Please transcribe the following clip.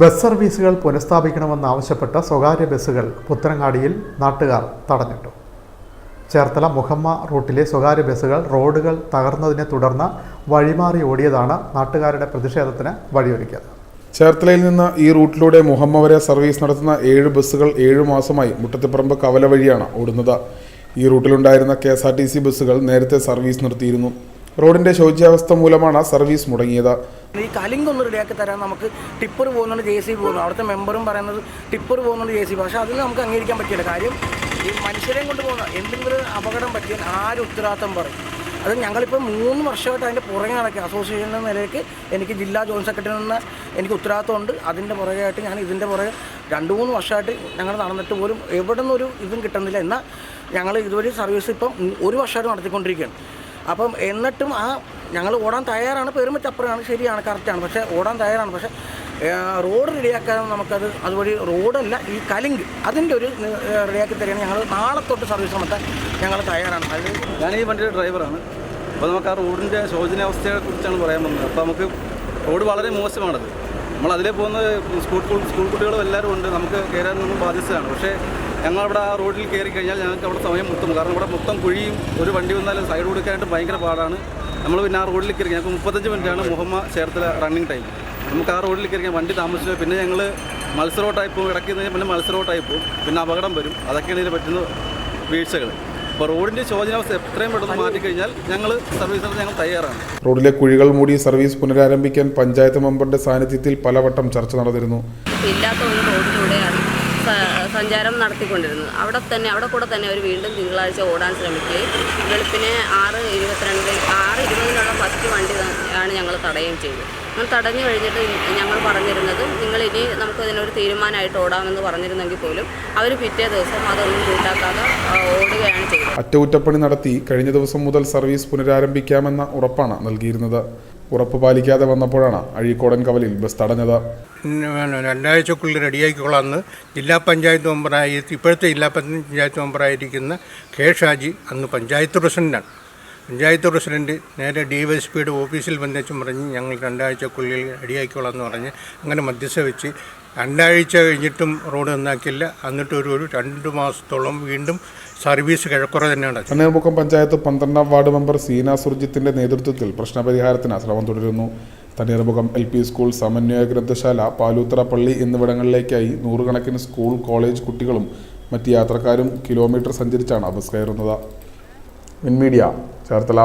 Bus സർവീസുകൾ പുനഃസ്ഥാപിക്കണമെന്നാവശ്യപ്പെട്ട സ്വകാര്യ ബസ്സുകൾ പുത്തനങ്ങാടിയിൽ നാട്ടുകാർ തടഞ്ഞിട്ടു. ചേർത്തല മുഹമ്മ റൂട്ടിലെ സ്വകാര്യ ബസ്സുകൾ റോഡുകൾ തകർന്നതിനെ തുടർന്ന് വഴിമാറി ഓടിയതാണ് നാട്ടുകാരുടെ പ്രതിഷേധത്തിന് വഴിയൊരുക്കിയത്. ചേർത്തലയിൽ നിന്ന് ഈ റൂട്ടിലൂടെ മുഹമ്മ വരെ സർവീസ് നടത്തുന്ന ഏഴ് ബസ്സുകൾ ഏഴു മാസമായി മുട്ടത്തിപ്പറമ്പ് കവല വഴിയാണ് ഓടുന്നത്. ഈ റൂട്ടിലുണ്ടായിരുന്ന K S R T C ബസ്സുകൾ നേരത്തെ സർവീസ് നിർത്തിയിരുന്നു. റോഡിന്റെ ശോച്യാവസ്ഥ മൂലമാണ് സർവീസ് മുടങ്ങിയത്. ഈ കലിംഗ് ഒന്ന് റെഡിയാക്കി തരാൻ നമുക്ക് ടിപ്പർ പോകുന്നുണ്ട് ജെ സി പോകുന്നു. അവിടുത്തെ മെമ്പറും പറയുന്നത് ടിപ്പർ പോകുന്നുണ്ട് ജെ സി പക്ഷേ അതിൽ നമുക്ക് അംഗീകരിക്കാൻ പറ്റില്ല. കാര്യം ഈ മനുഷ്യരെയും കൊണ്ട് പോകുന്ന എന്തെങ്കിലും അപകടം പറ്റിയാൽ ആരും ഉത്തരവാദിത്തം പറയും? അത് ഞങ്ങളിപ്പോൾ മൂന്ന് വർഷമായിട്ട് അതിന്റെ പുറകെ നടക്കുക. അസോസിയേഷന്റെ നിലയ്ക്ക് എനിക്ക് ജില്ലാ ജോയിന്റ് സെക്രട്ടറി നിന്ന് എനിക്ക് ഉത്തരവാദിത്തമുണ്ട്. അതിന്റെ പുറകെയായിട്ട് ഞാൻ ഇതിന്റെ പുറകെ രണ്ട് മൂന്ന് വർഷമായിട്ട് ഞങ്ങൾ നടന്നിട്ട് പോലും എവിടെ നിന്നൊരു ഇതും കിട്ടുന്നില്ല. എന്നാൽ ഞങ്ങൾ ഇതുവരെ സർവീസ് ഇപ്പം ഒരു വർഷമായിട്ട് നടത്തിക്കൊണ്ടിരിക്കുകയാണ്. അപ്പം എന്നിട്ടും ആ ഞങ്ങൾ ഓടാൻ തയ്യാറാണ് പെരുമറ്റപ്പുറമാണ് ശരിയാണ് കറക്റ്റാണ് പക്ഷേ ഓടാൻ തയ്യാറാണ്. പക്ഷേ റോഡ് റെഡിയാക്കാൻ നമുക്കത് അതുവഴി റോഡല്ല ഈ കലിങ്ക് അതിന്റെ ഒരു റെഡിയാക്കി തരികയാണ്. ഞങ്ങൾ നാളെ തൊട്ട് സർവീസ് നടത്താൻ ഞങ്ങൾ തയ്യാറാണ്. അത് ഞാൻ ഈ വണ്ടിയുടെ ഡ്രൈവറാണ് അപ്പോൾ നമുക്ക് ആ റോഡിന്റെ ശോചനാവസ്ഥയെ കുറിച്ചാണ് പറയാൻ വന്നത്. അപ്പോൾ നമുക്ക് റോഡ് വളരെ മോശമാണത്. നമ്മൾ അതിലേ പോകുന്ന സ്കൂൾ സ്കൂൾ കുട്ടികളും എല്ലാവരും ഉണ്ട്. നമുക്ക് കയറാനൊന്നും ബാധ്യസ്ഥയാണ് പക്ഷേ ഞങ്ങളവിടെ ആ റോഡിൽ കയറി കഴിഞ്ഞാൽ ഞങ്ങൾക്ക് അവിടെ സമയം മുട്ടും. കാരണം ഇവിടെ മൊത്തം കുഴിയും ഒരു വണ്ടി വന്നാലും സൈഡ് കൊടുക്കാനായിട്ട് ഭയങ്കര പാടാണ്. നമ്മൾ പിന്നെ ആ റോഡിൽ കയറി ഞങ്ങൾക്ക് മുപ്പത്തഞ്ച് മിനിറ്റാണ് മുഹമ്മ ചേർത്തല റണ്ണിങ് ടൈം നമുക്ക് ആ റോഡിൽ കയറി വണ്ടി താമസിച്ചു പിന്നെ ഞങ്ങൾ മത്സരോട്ടായി പോകും. ഇടയ്ക്ക് നിന്ന് പിന്നെ മത്സരോട്ടായി പോകും. പിന്നെ അപകടം വരും. അതൊക്കെയാണ് ഇതിന് പറ്റുന്ന വീഴ്ചകൾ അപ്പോൾ റോഡിന്റെ ശോചനാവസ്ഥ എത്രയും പെട്ടെന്ന് മാറ്റിക്കഴിഞ്ഞാൽ ഞങ്ങൾ സർവീസ് ഞങ്ങൾ തയ്യാറാണ്. റോഡിലെ കുഴികൾ മൂടി സർവീസ് പുനരാരംഭിക്കാൻ പഞ്ചായത്ത് മെമ്പറുടെ സാന്നിധ്യത്തിൽ പലവട്ടം ചർച്ച നടന്നിരുന്നു. ഇല്ലാത്ത ഒരു റോഡിലൂടെയാണ് സഞ്ചാരം നടത്തിക്കൊണ്ടിരുന്നത്. അവിടെ തന്നെ അവിടെ കൂടെ തന്നെ അവർ വീണ്ടും തിങ്കളാഴ്ച ഓടാൻ ശ്രമിക്കുകയും വെളുപ്പിനെ ആറ് ഇരുപത്തിരണ്ട് ആറ് ഇരുപതിനുള്ള ഫസ്റ്റ് വണ്ടി ആണ് ഞങ്ങൾ തടയുകയും ചെയ്തത് ഞങ്ങൾ തടഞ്ഞു കഴിഞ്ഞിട്ട് ഞങ്ങൾ പറഞ്ഞിരുന്നത് നിങ്ങൾ ഇനി നമുക്ക് ഇതിനൊരു തീരുമാനമായിട്ട് ഓടാമെന്ന് പറഞ്ഞിരുന്നെങ്കിൽ പോലും അവർ പിറ്റേ ദിവസം അതൊന്നും കൂട്ടാക്കാതെ ഓടുകയാണ് ചെയ്തത്. അറ്റകുറ്റപ്പണി നടത്തി കഴിഞ്ഞ ദിവസം മുതൽ സർവീസ് പുനരാരംഭിക്കാമെന്ന ഉറപ്പാണ് നൽകിയിരുന്നത്. ഉറപ്പ് പാലിക്കാതെ വന്നപ്പോഴാണ് അഴീക്കോടൻ കവലിൽ ബസ് തടഞ്ഞത്. രണ്ടാഴ്ചക്കുള്ളിൽ റെഡിയാക്കിക്കൊള്ളാമെന്ന് ജില്ലാ പഞ്ചായത്ത് മെമ്പറായി ഇപ്പോഴത്തെ ജില്ലാ പഞ്ചായത്ത് മെമ്പറായിരിക്കുന്ന കെ ഷാജി അന്ന് പഞ്ചായത്ത് പ്രസിഡന്റാണ് പഞ്ചായത്ത് പ്രസിഡന്റ് നേരെ ഡി വൈ എസ് പിയുടെ ഓഫീസിൽ വന്നേച്ചും പറഞ്ഞ് ഞങ്ങൾ രണ്ടാഴ്ചക്കുള്ളിൽ റെഡിയാക്കിക്കോളാം എന്ന് പറഞ്ഞ് അങ്ങനെ മധ്യസ്ഥ വെച്ച് രണ്ടാഴ്ച കഴിഞ്ഞിട്ടും റോഡ് നന്നാക്കില്ല എന്നിട്ട് ഒരു ഒരു രണ്ട് മാസത്തോളം വീണ്ടും സർവീസ് കിഴക്കുറ തന്നെയാണ് തണ്ണീർമുക്കം പഞ്ചായത്ത് പന്ത്രണ്ടാം വാർഡ് മെമ്പർ സീന സുർജിത്തിന്റെ നേതൃത്വത്തിൽ പ്രശ്നപരിഹാരത്തിന് ശ്രമം തുടരുന്നു. തണ്ണീർമുഖം എൽ പി സ്കൂൾ സമന്വയ ഗ്രന്ഥശാല പാലൂത്തറ പള്ളി എന്നിവിടങ്ങളിലേക്കായി നൂറുകണക്കിന് സ്കൂൾ കോളേജ് കുട്ടികളും മറ്റ് യാത്രക്കാരും കിലോമീറ്റർ സഞ്ചരിച്ചാണ് ബസ് കയറുന്നത്. വിൻമീഡിയ ചേർത്തല